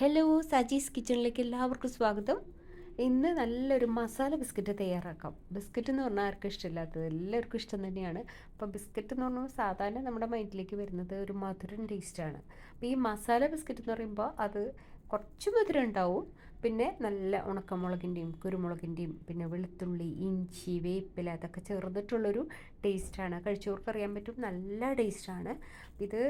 Hello Saji's കിച്ചണിലേക്ക് എല്ലാവർക്കും സ്വാഗതം. ഇന്ന് നല്ലൊരു മസാല ബിസ്ക്കറ്റ് തയ്യാറാക്കാം. ബിസ്ക്കറ്റ് എന്ന് പറഞ്ഞാൽ ആർക്കും ഇഷ്ടമില്ലാത്തത് എല്ലാവർക്കും ഇഷ്ടം തന്നെയാണ്. അപ്പോൾ ബിസ്ക്കറ്റ് എന്ന് പറഞ്ഞാൽ സാധാരണ നമ്മുടെ മൈൻഡിലേക്ക് വരുന്നത് ഒരു മധുരം ടേസ്റ്റാണ് അപ്പോൾ ഈ മസാല ബിസ്ക്കറ്റ് എന്ന് പറയുമ്പോൾ അത് കുറച്ച് മധുരം ഉണ്ടാവും. പിന്നെ നല്ല ഉണക്കമുളകിന്റെയും കുരുമുളകിന്റെയും പിന്നെ വെളുത്തുള്ളി ഇഞ്ചി വേപ്പില അതൊക്കെ ചേർന്നിട്ടുള്ളൊരു ടേസ്റ്റാണ് കഴിച്ചവർക്ക് അറിയാൻ പറ്റും. നല്ല ടേസ്റ്റാണ് ഇത്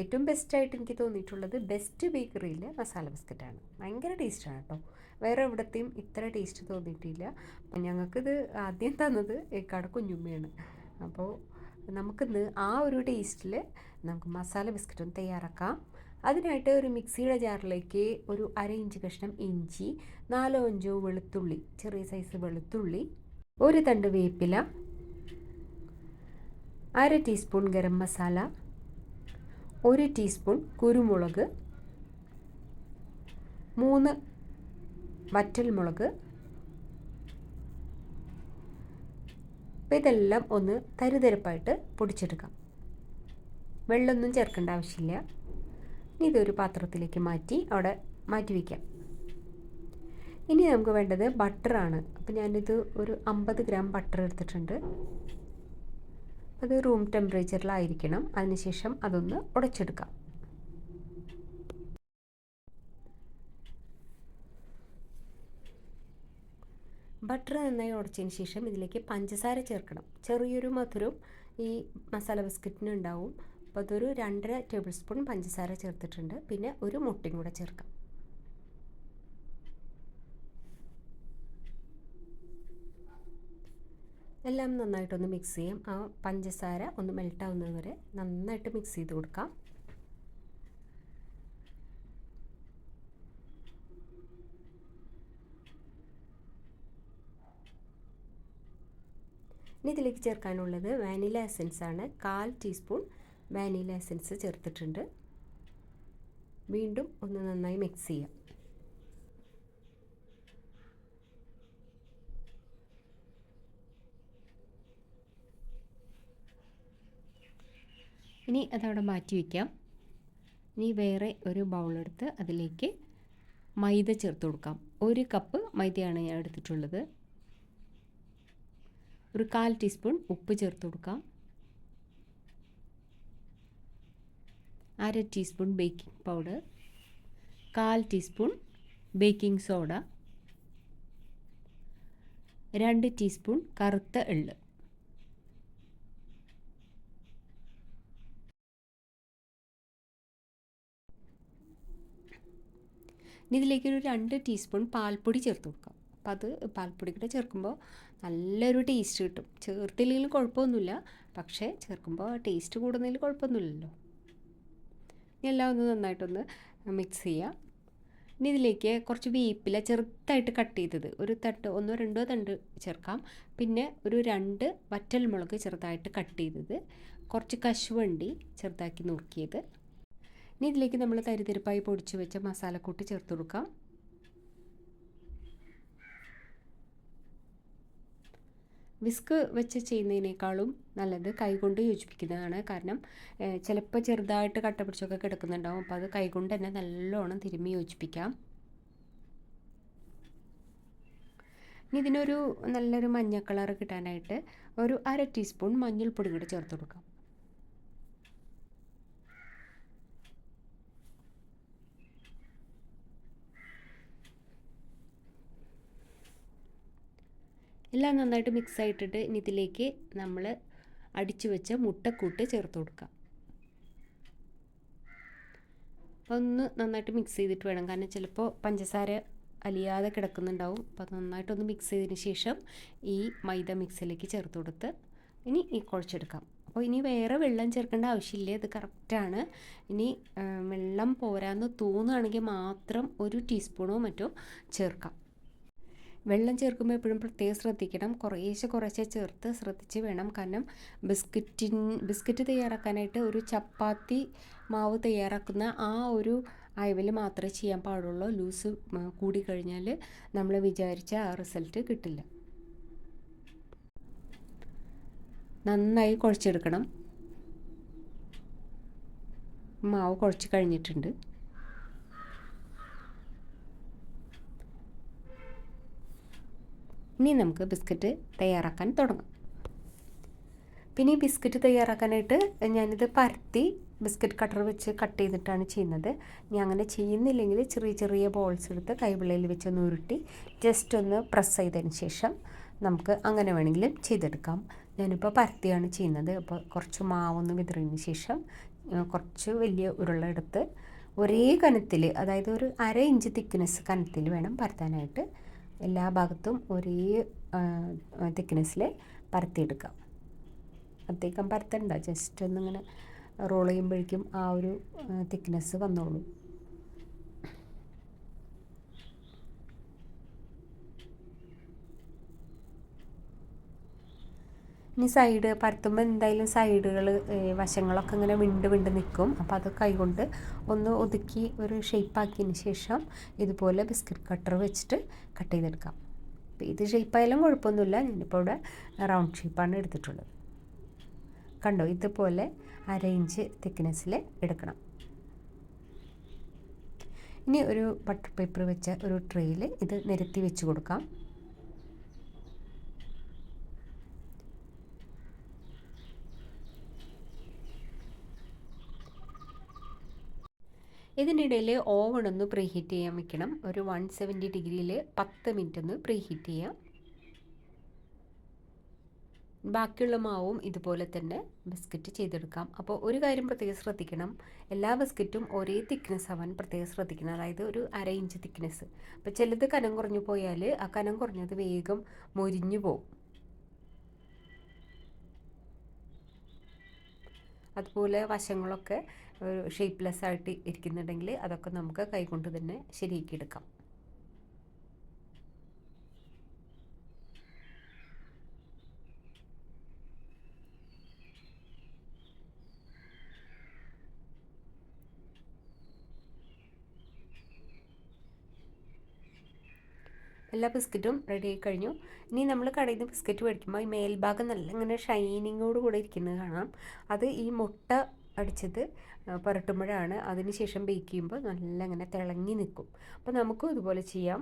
ഏറ്റവും ബെസ്റ്റായിട്ട് എനിക്ക് തോന്നിയിട്ടുള്ളത് ബെസ്റ്റ് ബേക്കറിയിലെ മസാല ബിസ്ക്കറ്റാണ് ഭയങ്കര ടേസ്റ്റാണ് കേട്ടോ വേറെ എവിടത്തെയും ഇത്ര ടേസ്റ്റ് തോന്നിയിട്ടില്ല. അപ്പം ഞങ്ങൾക്കിത് ആദ്യം തന്നത് ഏക്കാട് കുഞ്ഞുമ്മയാണ്. അപ്പോൾ നമുക്കിന്ന് ആ ഒരു ടേസ്റ്റിൽ നമുക്ക് മസാല ബിസ്ക്കറ്റ് തയ്യാറാക്കാം. അതിനായിട്ട് ഒരു മിക്സിയുടെ ജാറിലേക്ക് ഒരു അര ഇഞ്ച് കഷ്ണം ഇഞ്ചി നാലോ അഞ്ചോ വെളുത്തുള്ളി ചെറിയ സൈസ് വെളുത്തുള്ളി ഒരു തണ്ട് വേപ്പില അര ടീസ്പൂൺ ഗരം മസാല ഒരു ടീസ്പൂൺ കുരുമുളക് മൂന്ന് വറ്റൽമുളക് അപ്പോൾ ഇതെല്ലാം ഒന്ന് തരുതരപ്പായിട്ട് പൊടിച്ചെടുക്കാം. വെള്ളമൊന്നും ചേർക്കേണ്ട ആവശ്യമില്ല. ഇതൊരു പാത്രത്തിലേക്ക് മാറ്റി അവിടെ മാറ്റി വയ്ക്കാം. ഇനി നമുക്ക് വേണ്ടത് ബട്ടറാണ് അപ്പോൾ ഞാനിത് ഒരു അമ്പത് ഗ്രാം ബട്ടർ എടുത്തിട്ടുണ്ട്. അത് റൂം ടെമ്പറേച്ചറിലായിരിക്കണം അതിനുശേഷം അതൊന്ന് ഉടച്ചെടുക്കാം. ബട്ടർ നന്നായി ഉടച്ചതിന് ശേഷം ഇതിലേക്ക് പഞ്ചസാര ചേർക്കണം. ചെറിയൊരു മധുരം ഈ മസാല ബിസ്ക്കറ്റിന് ഉണ്ടാവും. അപ്പോൾ അതൊരു രണ്ടര ടേബിൾ സ്പൂൺ പഞ്ചസാര ചേർത്തിട്ടുണ്ട്. പിന്നെ ഒരു മുട്ടയും കൂടെ ചേർക്കാം. എല്ലാം നന്നായിട്ടൊന്ന് മിക്സ് ചെയ്യാം. ആ പഞ്ചസാര ഒന്ന് മെൽട്ടാവുന്നത് വരെ നന്നായിട്ട് മിക്സ് ചെയ്ത് കൊടുക്കാം. ഇനി ഇതിലേക്ക് ചേർക്കാനുള്ളത് വാനില എസൻസ് ആണ്. കാൽ ടീസ്പൂൺ വാനില എസൻസ് ചേർത്തിട്ടുണ്ട്. വീണ്ടും ഒന്ന് നന്നായി മിക്സ് ചെയ്യാം. ഇനി അതവിടെ മാറ്റി വയ്ക്കാം ഇനി വേറെ ഒരു ബൗളെടുത്ത് അതിലേക്ക് മൈദ ചേർത്ത് കൊടുക്കാം. ഒരു കപ്പ് മൈദയാണ് ഞാൻ എടുത്തിട്ടുള്ളത്. ഒരു കാൽ ടീസ്പൂൺ ഉപ്പ് ചേർത്ത് കൊടുക്കാം. അര ടീസ്പൂൺ ബേക്കിംഗ് പൗഡർ കാൽ ടീസ്പൂൺ ബേക്കിംഗ് സോഡ രണ്ട് ടീസ്പൂൺ കറുത്ത എള്ള്. ഇതിലേക്ക് ഒരു രണ്ട് ടീസ്പൂൺ പാൽപ്പൊടി ചേർത്ത് കൊടുക്കാം. അപ്പോൾ അത് പാൽപ്പൊടി കൂടെ ചേർക്കുമ്പോൾ നല്ലൊരു ടേസ്റ്റ് കിട്ടും. ചേർത്തില്ലെങ്കിലും കുഴപ്പമൊന്നുമില്ല. പക്ഷേ ചേർക്കുമ്പോൾ ടേസ്റ്റ് കൂടുന്നതിൽ കുഴപ്പമൊന്നുമില്ലല്ലോ. എല്ലാം ഒന്ന് നന്നായിട്ടൊന്ന് മിക്സ് ചെയ്യുക ഇനി ഇതിലേക്ക് കുറച്ച് വേപ്പില ചെറുതായിട്ട് കട്ട് ചെയ്തത്. ഒരു തട്ട് ഒന്നോ രണ്ടോ തണ്ട് ചേർക്കാം. പിന്നെ ഒരു രണ്ട് വറ്റൽമുളക് ചെറുതായിട്ട് കട്ട് ചെയ്തത്. കുറച്ച് കശുവണ്ടി ചെറുതാക്കി നുറുക്കിയത്. ഇനി ഇതിലേക്ക് നമ്മൾ തരിതിരിപ്പായി പൊടിച്ച് വെച്ച മസാലക്കൂട്ട് ചേർത്ത് കൊടുക്കാം. വിസ്ക് വെച്ച് ചെയ്യുന്നതിനേക്കാളും നല്ലത് കൈകൊണ്ട് യോജിപ്പിക്കുന്നതാണ്. കാരണം ചിലപ്പോൾ ചെറുതായിട്ട് കട്ട പിടിച്ചൊക്കെ കിടക്കുന്നുണ്ടാവും. അപ്പോൾ അത് കൈകൊണ്ട് തന്നെ നല്ലോണം തിരുമ്മി യോജിപ്പിക്കാം. ഇനി ഇതിനൊരു നല്ലൊരു മഞ്ഞ കളർ കിട്ടാനായിട്ട് ഒരു അര ടീസ്പൂൺ മഞ്ഞൾപ്പൊടി കൂടി ചേർത്ത് കൊടുക്കാം. എല്ലാം നന്നായിട്ട് മിക്സ് ആയിട്ടിട്ട് ഇനി ഇതിലേക്ക് നമ്മൾ അടിച്ചു വെച്ച മുട്ടക്കൂട്ട് ചേർത്ത് കൊടുക്കാം. അപ്പോൾ ഒന്ന് നന്നായിട്ട് മിക്സ് ചെയ്തിട്ട് വേണം. കാരണം ചിലപ്പോൾ പഞ്ചസാര അലിയാതെ കിടക്കുന്നുണ്ടാവും. അപ്പോൾ അത് നന്നായിട്ടൊന്ന് മിക്സ് ചെയ്തതിന് ശേഷം ഈ മൈദ മിക്സിലേക്ക് ചേർത്ത് കൊടുത്ത് ഇനി ഈ കുഴച്ചെടുക്കാം. അപ്പോൾ ഇനി വേറെ വെള്ളം ചേർക്കേണ്ട ആവശ്യമില്ല. ഇത് കറക്റ്റാണ് ഇനി വെള്ളം പോരാന്ന് തോന്നുകയാണെങ്കിൽ മാത്രം ഒരു ടീസ്പൂണോ മറ്റോ ചേർക്കാം. വെള്ളം ചേർക്കുമ്പോൾ എപ്പോഴും പ്രത്യേകം ശ്രദ്ധിക്കണം. കുറേശ്ശെ കുറേശ്ശെ ചേർത്ത് ശ്രദ്ധിച്ച് വേണം. കാരണം ബിസ്ക്കറ്റിൻ ബിസ്ക്കറ്റ് തയ്യാറാക്കാനായിട്ട് ഒരു ചപ്പാത്തി മാവ് തയ്യാറാക്കുന്ന ആ ഒരു അയവിൽ മാത്രമേ ചെയ്യാൻ പാടുള്ളൂ. ലൂസ് കൂടിക്കഴിഞ്ഞാൽ നമ്മൾ വിചാരിച്ച ആ റിസൾട്ട് കിട്ടില്ല. നന്നായി കുഴച്ചെടുക്കണം. മാവ് കുഴച്ച് കഴിഞ്ഞിട്ടുണ്ട്. ഇനി നമുക്ക് ബിസ്ക്കറ്റ് തയ്യാറാക്കാൻ തുടങ്ങാം. പിന്നെ ഈ ബിസ്ക്കറ്റ് തയ്യാറാക്കാനായിട്ട് ഞാനിത് പരത്തി ബിസ്ക്കറ്റ് കട്ടർ വെച്ച് കട്ട് ചെയ്തിട്ടാണ് ചെയ്യുന്നത്. ഞാൻ അങ്ങനെ ചെയ്യുന്നില്ലെങ്കിൽ ചെറിയ ചെറിയ ബോൾസ് എടുത്ത് കൈവിളയിൽ വെച്ചൊന്ന് ഉരുട്ടി ജസ്റ്റ് ഒന്ന് പ്രസ് ചെയ്തതിന് ശേഷം നമുക്ക് അങ്ങനെ വേണമെങ്കിലും ചെയ്തെടുക്കാം. ഞാനിപ്പോൾ പരത്തിയാണ് ചെയ്യുന്നത്. അപ്പോൾ കുറച്ച് മാവൊന്ന് വിതറിയതിന് ശേഷം കുറച്ച് വലിയ ഉരുള എടുത്ത് ഒരേ കനത്തിൽ അതായത് ഒരു അര ഇഞ്ച് തിക്നെസ് കനത്തിൽ വേണം പരത്താനായിട്ട്. എല്ലാ ഭാഗത്തും ഒരേ തിക്നെസ്സിൽ പരത്തിയെടുക്കാം. അധികം പരത്തണ്ട ജസ്റ്റ് ഒന്നിങ്ങനെ റോൾ ചെയ്യുമ്പോഴേക്കും ആ ഒരു തിക്നെസ് വന്നോളൂ. ഇനി സൈഡ് പരത്തുമ്പോൾ എന്തായാലും സൈഡുകൾ വശങ്ങളൊക്കെ ഇങ്ങനെ വിണ്ട് വിണ്ട് നിൽക്കും അപ്പോൾ അത് കൈകൊണ്ട് ഒന്ന് ഒതുക്കി ഒരു ഷേപ്പാക്കിയതിന് ശേഷം ഇതുപോലെ ബിസ്ക്കറ്റ് കട്ടർ വെച്ചിട്ട് കട്ട് ചെയ്തെടുക്കാം. അപ്പോൾ ഇത് ഷേപ്പായാലും കുഴപ്പമൊന്നുമില്ല. ഞാനിപ്പോൾ ഇവിടെ റൗണ്ട് ഷേപ്പാണ് എടുത്തിട്ടുള്ളത്. കണ്ടോ? ഇതുപോലെ അര ഇഞ്ച് തിക്നെസ്സിൽ എടുക്കണം. ഇനി ഒരു ബട്ടർ പേപ്പർ വെച്ച ഒരു ട്രേയിൽ ഇത് നിരത്തി വെച്ച് കൊടുക്കാം. ഇതിനിടയിൽ ഓവൺ ഒന്ന് പ്രീ ഹീറ്റ് ചെയ്യാൻ വെക്കണം. ഒരു വൺ സെവന്റി ഡിഗ്രിയിൽ പത്ത് മിനിറ്റ് ഒന്ന് പ്രീ ഹീറ്റ് ചെയ്യാം. ബാക്കിയുള്ള മാവും ഇതുപോലെ തന്നെ ബിസ്ക്കറ്റ് ചെയ്തെടുക്കാം. അപ്പോൾ ഒരു കാര്യം പ്രത്യേകം ശ്രദ്ധിക്കണം. എല്ലാ ബിസ്ക്കറ്റും ഒരേ തിക്നെസ് ആവാൻ പ്രത്യേകം ശ്രദ്ധിക്കണം. അതായത് ഒരു അര ഇഞ്ച് തിക്നെസ് അപ്പോൾ ചിലത് കനം കുറഞ്ഞു പോയാൽ ആ കനം കുറഞ്ഞത് വേഗം മുരിഞ്ഞു പോകും അതുപോലെ വശങ്ങളൊക്കെ ഷേപ്പ്ലെസ് ആയിട്ട് ഇരിക്കുന്നുണ്ടെങ്കിൽ അതൊക്കെ നമുക്ക് കൈകൊണ്ട് തന്നെ ശരിയാക്കി എടുക്കാം. എല്ലാ ബിസ്ക്കറ്റും റെഡി ആയി കഴിഞ്ഞു. ഇനി നമ്മൾ കടയിൽ നിന്ന് ബിസ്ക്കറ്റ് മേടിക്കുമ്പോൾ ഈ മേൽഭാഗം നല്ല ഇങ്ങനെ ഷൈനിങ്ങോട് കൂടെ ഇരിക്കുന്നത് കാണാം. അത് ഈ മുട്ട അടിച്ചത് പുരട്ടുമ്പോഴാണ്. അതിന് ശേഷം ബേക്ക് ചെയ്യുമ്പോൾ നല്ല ഇങ്ങനെ തിളങ്ങി നിൽക്കും. അപ്പോൾ നമുക്കും ഇതുപോലെ ചെയ്യാം.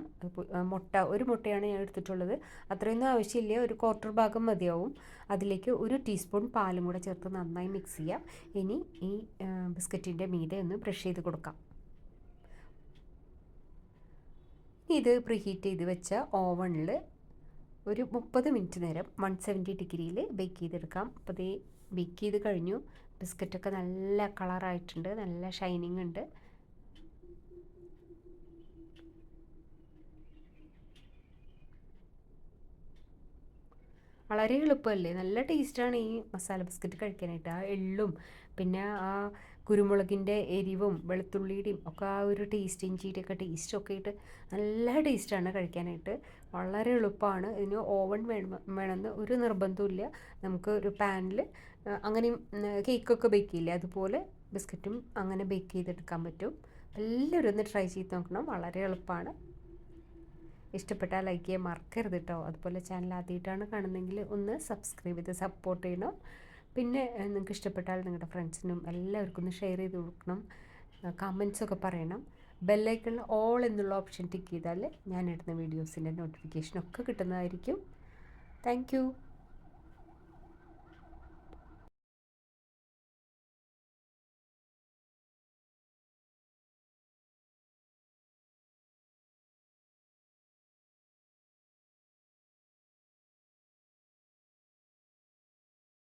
മുട്ട ഒരു മുട്ടയാണ് ഞാൻ എടുത്തിട്ടുള്ളത്. അത്രയൊന്നും ആവശ്യമില്ല. ഒരു ക്വാർട്ടർ ഭാഗം മതിയാവും. അതിലേക്ക് ഒരു ടീസ്പൂൺ പാലും കൂടെ ചേർത്ത് നന്നായി മിക്സ് ചെയ്യാം. ഇനി ഈ ബിസ്ക്കറ്റിന്റെ മീതെ ഒന്ന് ബ്രഷ് ചെയ്ത് കൊടുക്കാം. ഇത് പ്രീഹീറ്റ് ചെയ്ത് വെച്ച ഓവണിൽ ഒരു മുപ്പത് മിനിറ്റ് നേരം വൺ സെവന്റി ഡിഗ്രിയിൽ ബേക്ക് ചെയ്തെടുക്കാം. അപ്പോൾ ബേക്ക് ചെയ്ത് കഴിഞ്ഞു. ബിസ്ക്കറ്റൊക്കെ നല്ല കളറായിട്ടുണ്ട് നല്ല ഷൈനിങ് ഉണ്ട്. വളരെ എളുപ്പമല്ലേ? നല്ല ടേസ്റ്റാണ് ഈ മസാല ബിസ്ക്കറ്റ് കഴിക്കാനായിട്ട്. ആ എള്ളും പിന്നെ ആ കുരുമുളകിന്റെ എരിവും വെളുത്തുള്ളിയുടെയും ഒക്കെ ആ ഒരു ടേസ്റ്റ് ഇഞ്ചിയുടെയൊക്കെ ടേസ്റ്റൊക്കെ ഇട്ട് നല്ല ടേസ്റ്റാണ് കഴിക്കാനായിട്ട്. വളരെ എളുപ്പമാണ്. ഇതിന് ഓവൻ വേണം വേണമെന്ന് ഒരു നിർബന്ധമില്ല നമുക്ക് ഒരു പാനിൽ അങ്ങനെയും കേക്കൊക്കെ ബേക്ക് ചെയ്യില്ലേ? അതുപോലെ ബിസ്ക്കറ്റും അങ്ങനെ ബേക്ക് ചെയ്തെടുക്കാൻ പറ്റും. എല്ലാവരും ഒന്ന് ട്രൈ ചെയ്ത് നോക്കണം. വളരെ എളുപ്പമാണ്. ഇഷ്ടപ്പെട്ടാൽ ലൈക്ക് ചെയ്യാൻ മറക്കരുത് കേട്ടോ അതുപോലെ ചാനൽ ആദ്യമായിട്ടാണ് കാണുന്നതെങ്കിൽ ഒന്ന് സബ്സ്ക്രൈബ് ചെയ്ത് സപ്പോർട്ട് ചെയ്യണം. പിന്നെ നിങ്ങൾക്ക് ഇഷ്ടപ്പെട്ടാൽ നിങ്ങളുടെ ഫ്രണ്ട്സിനും എല്ലാവർക്കും ഒന്ന് ഷെയർ ചെയ്ത് കൊടുക്കണം. കമൻസൊക്കെ പറയണം. ബെല്ലൈക്കണിൽ ഓൾ എന്നുള്ള ഓപ്ഷൻ ടിക്ക് ചെയ്താൽ ഞാൻ ഇടുന്ന വീഡിയോസിന്റെ നോട്ടിഫിക്കേഷനൊക്കെ കിട്ടുന്നതായിരിക്കും. താങ്ക്